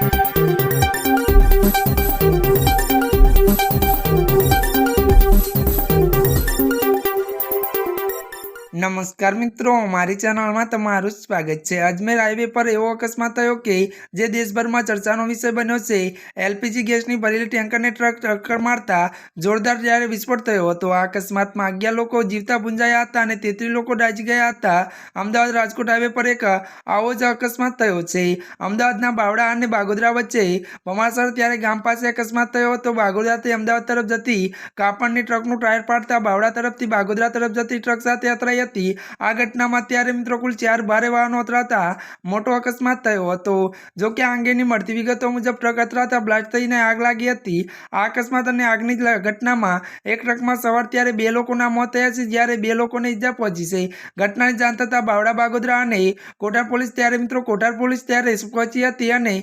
Thank you. નમસ્કાર મિત્રો, મારી ચેનલમાં તમારું સ્વાગત છે. અજમેર હાઈવે પર એવો અકસ્માત થયો કે જે દેશભરમાં ચર્ચાનો વિષય બન્યો છે. એલપીજી ગેસની ભરેલી ટેન્કરને ટ્રક ટક્કર મારતા જોરદાર જ્યારે વિસ્ફોટ થયો હતો. આ અકસ્માતમાં અગિયાર લોકો જીવતા ભૂંજાયા હતા અને તેત્રીસ લોકો ડાજી ગયા હતા. અમદાવાદ રાજકોટ હાઈવે પર એક આવો જ અકસ્માત થયો છે. અમદાવાદના બાવડા અને બાગોદરા વચ્ચે ભમાસર ત્યારે ગામ પાસે અકસ્માત થયો હતો. બાગોદરાથી અમદાવાદ તરફ જતી કાપડની ટ્રકનું ટાયર પાડતા બાવડા તરફથી બાગોદરા તરફ જતી ટ્રક સાથે અથડાઈ હતી. આ ઘટનામાં ત્યારે મિત્રો કુલ ચાર ભારે વાહનો અથડાતા મોટો અકસ્માત થયો હતો. જો કે આ અંગેની મળતી વિગતો મુજબ ટ્રક અથડાતા બ્લાસ્ટ થઈને આગ લાગી હતી. આ અકસ્માત અને આગની ઘટનામાં એક ટ્રકમાં સવાર ત્યારે બે લોકોના મોત થયા છે, જ્યારે બે લોકોને ઈજા પહોંચી છે. ઘટનાની જાણ થતાં બાવડા બાગોદરા અને કોટાર પોલીસ ત્યારે મિત્રો કોટાર પોલીસ ત્યારે પહોંચી હતી અને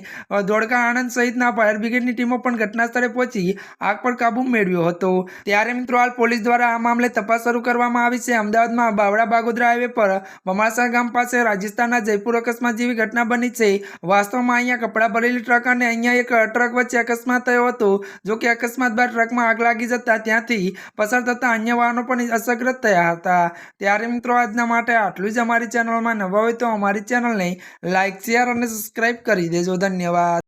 ધોળકા આણંદ સહિતના ફાયર બ્રિગેડની ટીમો પણ ઘટના સ્થળે પહોંચી આગ પર કાબુ મેળવ્યો હતો. ત્યારે મિત્રો હાલ પોલીસ દ્વારા આ મામલે તપાસ શરૂ કરવામાં આવી છે. અમદાવાદમાં બાવડા બાગોદરા હાઈવે પર બમાસા ગામ પાસે રાજસ્થાનના જયપુર અકસ્માત જેવી ઘટના બની છે. વાસ્તવમાં અહીંયા કપડાં ભરેલી ટ્રક અને અહીંયા એક ટ્રક વચ્ચે અકસ્માત થયો હતો. જો કે અકસ્માત બાદ ટ્રકમાં આગ લાગી જતા ત્યાંથી પસાર થતા અન્ય વાહનો પણ અસરગ્રસ્ત થયા હતા. ત્યારે મિત્રો, આજના માટે આટલું જ અમારી ચેનલમાં નવા હોય તો અમારી ચેનલને લાઇક શેર અને સબસ્ક્રાઇબ કરી દેજો. ધન્યવાદ.